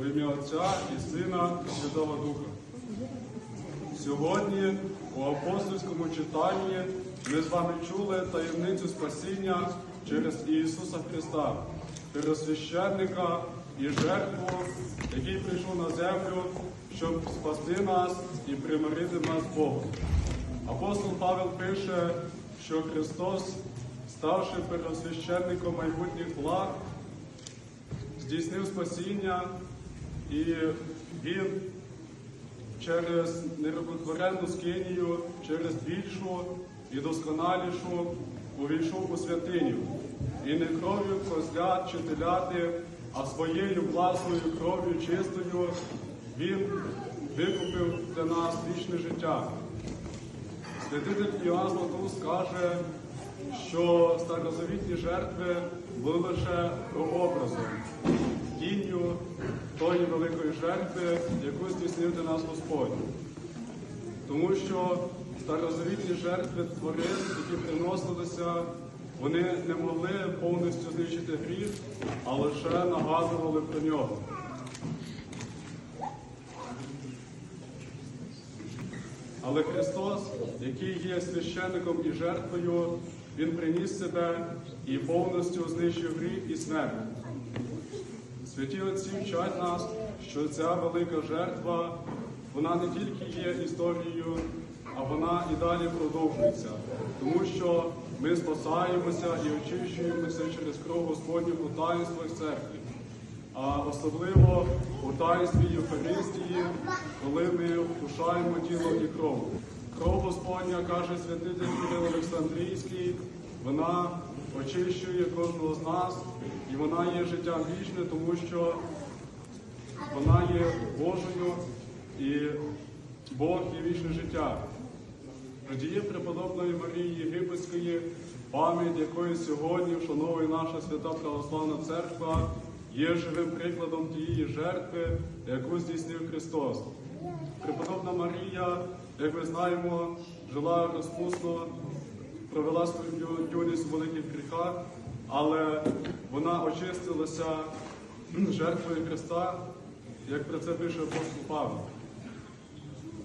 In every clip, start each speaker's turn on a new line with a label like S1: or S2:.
S1: У ім'я Отця і Сина і Святого Духа. Сьогодні у апостольському читанні ми з вами чули таємницю спасіння через Ісуса Христа, первосвященника і жертву, який прийшов на землю, щоб спасти нас і примирити нас з. Апостол Павел пише, що Христос, ставши первосвященником майбутніх благ, здійснив спасіння, і Він через нерукотворенну скинію, через більшу і досконалішу увійшов у святиню. І не кров'ю козлят чи теляти, а своєю власною кров'ю чистою Він викупив для нас вічне життя. Святитель Іоанн Златоуст каже, що старозавітні жертви були лише прообразом, тінню тої великої жертви, яку здійснив для нас Господь. Тому що старозавітні жертви тварин, які приносилися, вони не могли повністю знищити гріх, а лише нагадували про нього. Але Христос, який є священником і жертвою, Він приніс себе і повністю знищив гріх і смерть. Святі Отці вчать нас, що ця велика жертва, вона не тільки є історією, а вона і далі продовжується. Тому що ми спасаємося і очищуємося через кров Господню у таїнствах церкви. А особливо у таїнстві Євхаристії, коли ми вкушаємо тіло і кров. Кров Господня, каже святитель Кирил Олександрійський, вона очищує кожного з нас, і вона є життям вічне, тому що вона є Божою і Бог є вічне життя. Радіє преподобної Марії Єгипетської, пам'ять якої сьогодні вшановує наша свята православна церква, є живим прикладом тієї жертви, яку здійснив Христос. Преподобна Марія, як ми знаємо, жила розпусно, провела свою юність у але вона очистилася жертвою Христа, як про це пише апостол Павло.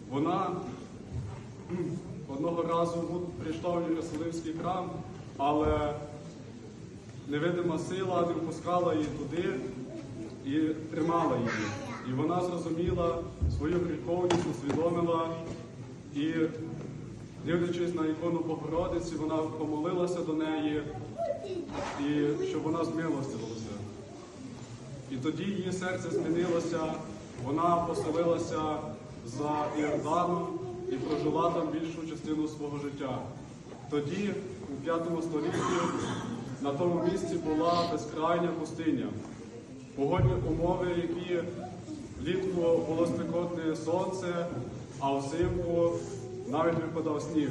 S1: Вона одного разу прийшла в Єрусалимський храм, але невидима сила не впускала її туди і тримала її. І вона зрозуміла свою гріховність, усвідомила і, дивлячись на ікону Богородиці, вона помолилася до неї, і щоб вона змилостилася. І тоді її серце змінилося, вона поселилася за Іорданом і прожила там більшу частину свого життя. Тоді, у п'ятому столітті, на тому місці була безкрайня пустиня. Погодні умови, які влітку було спекотне сонце, а взимку навіть випадав сніг.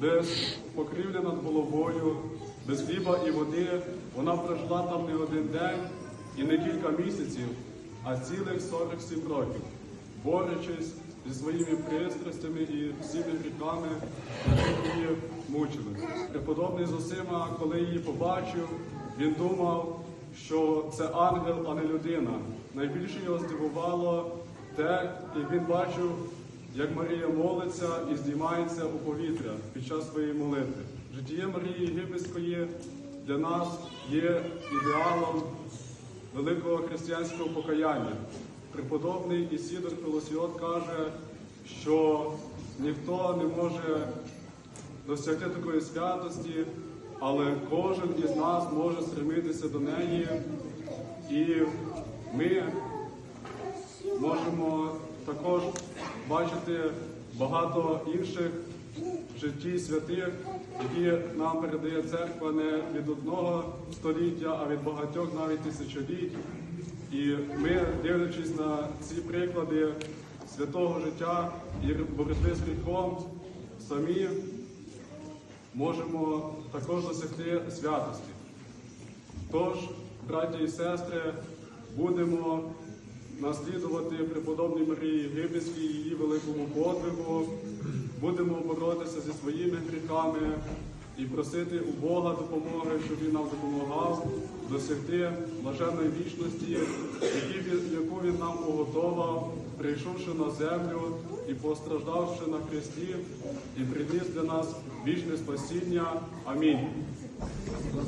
S1: Без покрівлі над головою, без хліба і води вона прожила там не один день і не кілька місяців, а цілих 47 років, борючись зі своїми пристрастями і всіми гріхами, які її мучили. Преподобний Зосима, коли її побачив, він думав, що це ангел, а не людина. Найбільше його здивувало те, як він бачив, як Марія молиться і здіймається у повітря під час своєї молитви. Життя Марії Єгипетської для нас є ідеалом великого християнського покаяння. Преподобний Ісідор Філосіот каже, що ніхто не може досягти такої святості, але кожен із нас може стремитися до неї, і ми можемо також бачити багато інших в житті святих, які нам передає церква не від одного століття, а від багатьох навіть тисячоліть. І ми, дивлячись на ці приклади святого життя і боротьби з гріхом, самі можемо також досягти святості. Тож, браті і сестри, будемо наслідувати преподобній Марії Єгипетській її великому подвигу, будемо боротися зі своїми гріхами і просити у Бога допомоги, щоб Він нам допомагав досягти блаженної вічності, яку Він нам уготовав, прийшовши на землю і постраждавши на хресті, і приніс для нас вічне спасіння. Амінь.